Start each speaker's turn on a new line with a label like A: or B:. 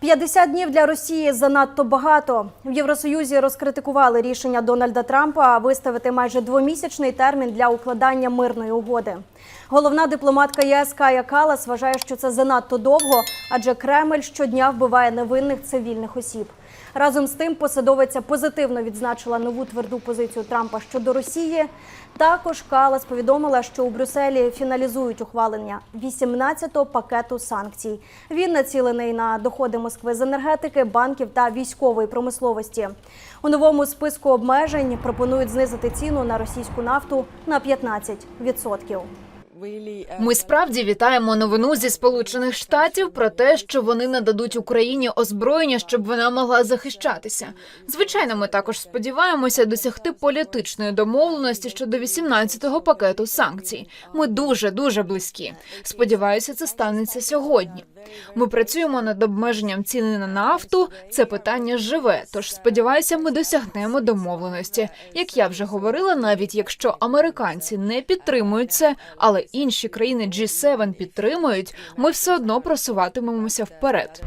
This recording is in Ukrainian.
A: 50 днів для Росії занадто багато. В Євросоюзі розкритикували рішення Дональда Трампа виставити майже двомісячний термін для укладання мирної угоди. Головна дипломатка ЄС Кая Калас вважає, що це занадто довго, адже Кремль щодня вбиває невинних цивільних осіб. Разом з тим, посадовиця позитивно відзначила нову тверду позицію Трампа щодо Росії. Також Калас повідомила, що у Брюсселі фіналізують ухвалення 18-го пакету санкцій. Він націлений на доходи Москви з енергетики, банків та військової промисловості. У новому списку обмежень пропонують знизити ціну на російську нафту на 15%.
B: Ми справді вітаємо новину зі сполучених штатів про те, що вони нададуть Україні озброєння, щоб вона могла захищатися. Звичайно, ми також сподіваємося досягти політичної домовленості щодо 18-го пакету санкцій. Ми дуже дуже близькі. Сподіваюся, це станеться сьогодні. Ми працюємо над обмеженням ціни на нафту. Це питання живе. Тож сподіваюся, ми досягнемо домовленості. Як я вже говорила, навіть якщо американці не підтримують це, але інші країни G7 підтримують, ми все одно просуватимемося вперед.